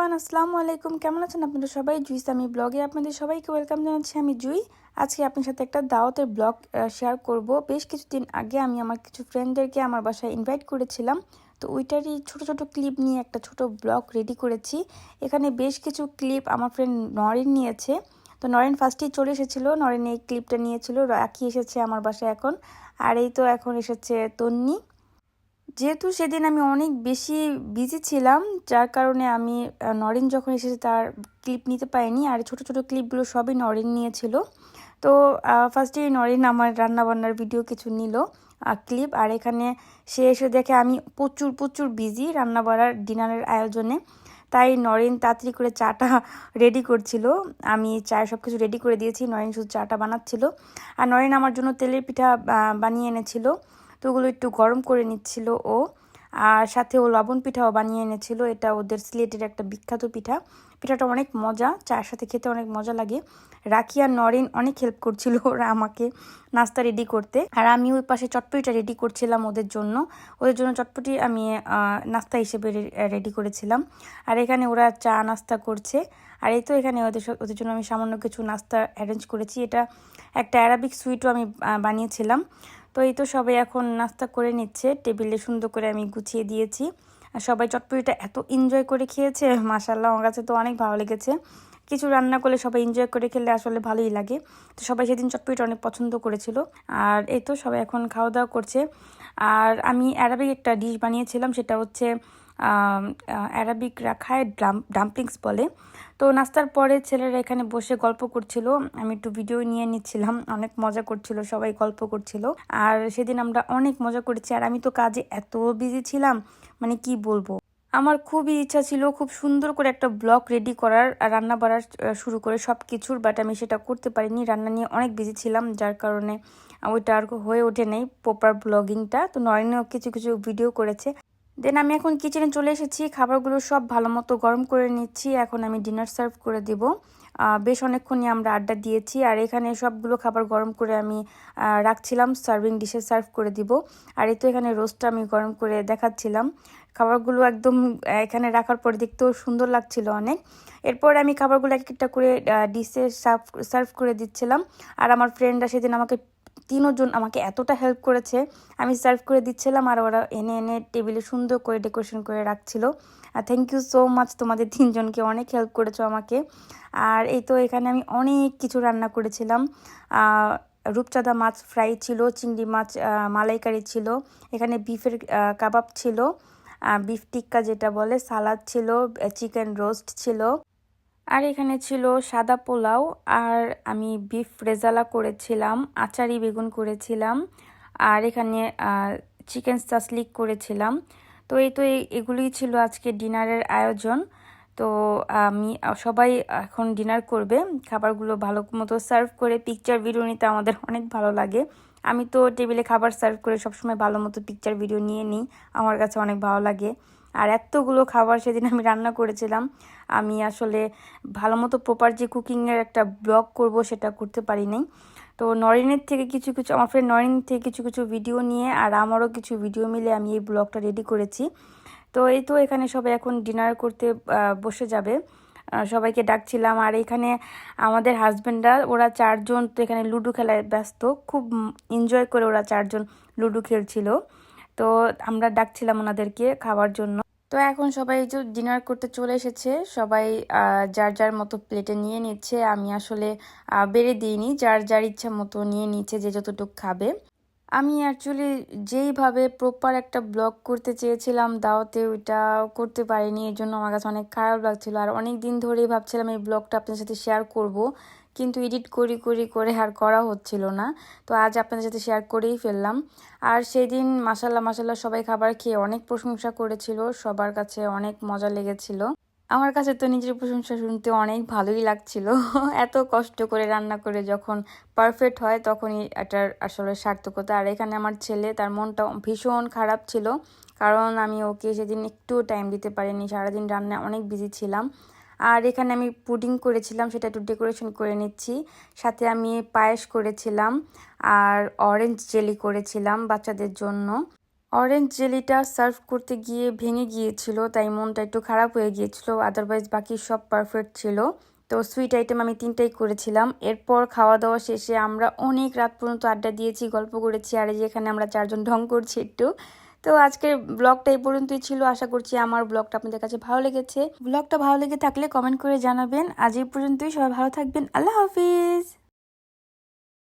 Everyone আসসালামু আলাইকুম। কেমন আছেন আপনারা সবাই? জুইস আমি ব্লগে আপনাদের সবাইকে ওয়েলকাম জানাচ্ছি। আমি জুই। আজকে আপনার সাথে একটা দাওয়াতের ব্লগ শেয়ার করব। বেশ কিছুদিন আগে আমি আমার কিছু ফ্রেন্ডদেরকে আমার বাসায় ইনভাইট করেছিলাম। তো ওইটারই ছোট ছোট ক্লিপ নিয়ে একটা ছোট ব্লগ রেডি করেছি। এখানে বেশ কিছু ক্লিপ আমার ফ্রেন্ড নরেন নিয়েছে। তো নরেন ফার্স্টেই চলে এসেছিল। নরেন এই ক্লিপটা নিয়েছিল। রাখি এসেছে আমার বাসায় এখন। আর এই তো এখন এসেছে তন্নি। যেহেতু সেদিন আমি অনেক বেশি বিজি ছিলাম, যার কারণে আমি নরেন যখন এসেছে তার ক্লিপ নিতে পারিনি, আর ছোট ছোট ক্লিপগুলো সবই নরেন নিয়েছিল। তো ফার্স্টে নরেন আমার রান্নাবান্নার ভিডিও কিছু নিল ক্লিপ আর এখানে সে এসে দেখে আমি প্রচুর প্রচুর বিজি রান্না বাড়ার ডিনারের আয়োজনে। তাই নরেন তাড়াতাড়ি করে চাটা রেডি করছিল। আমি চায়ের সব কিছু রেডি করে দিয়েছি, নরেন শুধু চাটা বানাচ্ছিল। আর নরেন আমার জন্য তেলের পিঠা বানিয়ে এনেছিল। তো ওগুলো একটু গরম করে নিচ্ছিল ও। আর সাথে ও লবণ পিঠাও বানিয়ে এনেছিল। এটা ওদের সিলেটের একটা বিখ্যাত পিঠা। পিঠাটা অনেক মজা, চায়ের সাথে খেতে অনেক মজা লাগে। রাখি আর নরেন অনেক হেল্প করছিল ওরা আমাকে নাস্তা রেডি করতে। আর আমি ওই পাশে চটপটিটা রেডি করছিলাম ওদের জন্য। ওদের জন্য চটপটি আমি নাস্তা হিসেবে রেডি করেছিলাম। আর এখানে ওরা চা নাস্তা করছে। আর এই তো এখানে ওদের ওদের জন্য আমি সামান্য কিছু নাস্তা অ্যারেঞ্জ করেছি। এটা একটা অ্যারাবিক সুইটও আমি বানিয়েছিলাম। তো এই তো সবাই এখন নাস্তা করে নিচ্ছে। টেবিলে সুন্দর করে আমি গুছিয়ে দিয়েছি। আর সবাই চটপটিটা এত এনজয় করে খেয়েছে মাসাল্লাহ আমার কাছে তো অনেক ভালো লেগেছে। কিছু রান্না করলে সবাই এনজয় করে খেলে আসলে ভালোই লাগে। তো সবাই সেদিন চটপটিটা অনেক পছন্দ করেছিল। আর এই তো সবাই এখন খাওয়া দাওয়া করছে। আর আমি অ্যারাবিক একটা ডিশ বানিয়েছিলাম, সেটা হচ্ছে অ্যারাবিক রাখায় ডাম্পলিংস বলে। তো নাস্তার পরে ছেলেরা এখানে বসে গল্প করছিল। আমি একটু ভিডিও নিয়ে নিচ্ছিলাম। অনেক মজা করছিল, সবাই গল্প করছিল। আর সেদিন আমরা অনেক মজা করেছি। আর আমি তো কাজে এত বিজি ছিলাম মানে কি বলব? আমার খুবই ইচ্ছা ছিল খুব সুন্দর করে একটা ব্লগ রেডি করার, রান্না বাড়ার শুরু করে সব কিছুর বাট আমি সেটা করতে পারিনি। রান্না নিয়ে অনেক বিজি ছিলাম, যার কারণে ওইটা আর হয়ে ওঠে নেই প্রপার ব্লগিংটা তো নয়নেও কিছু কিছু ভিডিও করেছে। দেন আমি এখন কিচেনে চলে এসেছি, খাবারগুলো সব ভালো মতো গরম করে নিচ্ছি, এখন আমি ডিনার সার্ভ করে দিব। বেশ অনেকক্ষণই আমরা আড্ডা দিয়েছি, আর এখানে সবগুলো খাবার গরম করে আমি রাখছিলাম সার্ভিং ডিশে সার্ভ করে দিব। আর এই তো এখানে রোস্টটা আমি গরম করে দেখাচ্ছিলাম। খাবারগুলো একদম এখানে রাখার পর দেখতেও সুন্দর লাগছিল অনেক। এরপর আমি খাবারগুলো এক একটা করে ডিশে সার্ভ সার্ভ করে দিচ্ছিলাম। আর আমার ফ্রেন্ডরা সেদিন আমাকে তিনজন আমাকে এতটা হেল্প করেছে। আমি সার্ভ করে দিচ্ছিলাম আর ওরা এনে এনে টেবিলে সুন্দর করে ডেকোরেশন করে রাখছিল। আর থ্যাংক ইউ সো মাচ তোমাদের তিনজনকে অনেক হেল্প করেছ আমাকে। আর এই তো এখানে আমি অনেক কিছু রান্না করেছিলাম। রূপচাঁদা মাছ ফ্রাই ছিল, চিংড়ি মাছ মালাইকারি ছিল, এখানে বিফের কাবাব ছিল বিফ টিক্কা যেটা বলে সালাদ ছিল চিকেন রোস্ট ছিল। আর এখানে ছিল সাদা পোলাও, আর আমি বিফ রেজালা করেছিলাম, আচারি বেগুন করেছিলাম, আর এখানে চিকেন সাসলিক করেছিলাম। তো এই তো এগুলোই ছিল আজকে ডিনারের আয়োজন। তো আমি সবাই এখন ডিনার করবে। খাবারগুলো ভালো মতো সার্ভ করে পিকচার ভিডিও নিতে আমাদের অনেক ভালো লাগে। আমি তো টেবিলে খাবার সার্ভ করে সবসময় ভালো মতো পিকচার ভিডিও নিয়ে নিই। আমার কাছে অনেক ভালো লাগে। আর এতগুলো খাবার সেদিন আমি রান্না করেছিলাম। আমি আসলে ভালো মতো প্রপার যে কুকিংয়ের একটা ব্লগ করব সেটা করতে পারি নাই তো নরেনের থেকে কিছু কিছু, আমার ফ্রেন্ড নরেন থেকে কিছু কিছু ভিডিও নিয়ে আর আমারও কিছু ভিডিও মিলে আমি এই ব্লগটা রেডি করেছি। তো এই তো এখানে সবাই এখন ডিনার করতে বসে যাবে। সবাইকে ডাকছিলাম আর এখানে আমাদের হাজব্যান্ডরা ওরা চারজন তো এখানে লুডো খেলায় ব্যস্ত। খুব এনজয় করে ওরা চারজন লুডো খেলছিল। তো আমরা ডাকছিলাম ওনাদেরকে খাওয়ার জন্য। তো এখন সবাই যে ডিনার করতে চলে এসেছে, সবাই যার যার মতো প্লেটে নিয়ে নিচ্ছে। আমি আসলে বেড়ে দিইনি, যার যার ইচ্ছা মতো নিয়ে নিচ্ছে যে যতটুকু খাবে। আমি অ্যাকচুয়ালি যেইভাবে প্রপার একটা ব্লগ করতে চেয়েছিলাম, দাওয়াতে ওইটা করতে পারিনি। এর জন্য আমার কাছে অনেক খারাপ লাগছিল। আর অনেক দিন ধরেই ভাবছিলাম এই ব্লগটা আপনার সাথে শেয়ার করব। কিন্তু এডিট করি করি, করে আর করা হচ্ছিল না। তো আজ আপনাদের সাথে শেয়ার করেই ফেললাম। আর সেদিন মাসাল্লাহ মাসাল্লাহ সবাই খাবার খেয়ে অনেক প্রশংসা করেছিল, সবার কাছে অনেক মজা লেগেছিল। আমার কাছে তো নিজের প্রশংসা শুনতে অনেক ভালোই লাগছিল। এত কষ্ট করে রান্না করে যখন পারফেক্ট হয় তখনই এটার আসলে সার্থকতা। আর এখানে আমার ছেলে, তার মনটা ভীষণ খারাপ ছিল। কারণ আমি ওকে সেদিন একটু টাইম দিতে পারিনি, সারাদিন রান্নায় অনেক বিজি ছিলাম। আর এখানে আমি পুডিং করেছিলাম, সেটা একটু ডেকোরেশন করে নিচ্ছি। সাথে আমি পায়েস করেছিলাম আর অরেঞ্জ জেলি করেছিলাম বাচ্চাদের জন্য। অরেঞ্জ জেলিটা সার্ভ করতে গিয়ে ভেঙে গিয়েছিল, তাই মনটা একটু খারাপ হয়ে গিয়েছিল। আদারওয়াইজ বাকি সব পারফেক্ট ছিল। তো সুইট আইটেম আমি তিনটাই করেছিলাম। এরপর খাওয়া দাওয়া শেষে আমরা অনেক রাত পর্যন্ত আড্ডা দিয়েছি, গল্প করেছি, আর এই এখানে আমরা চারজন ঢং করছি একটু। তো আজকের ব্লগটা এই পর্যন্তই ছিল। আশা করছি আমার ব্লগটা আপনাদের কাছে ভালো লেগেছে। ব্লগটা ভালো লেগে থাকলে কমেন্ট করে জানাবেন। আজ এই পর্যন্তই। সবাই ভালো থাকবেন। আল্লাহ হাফিজ।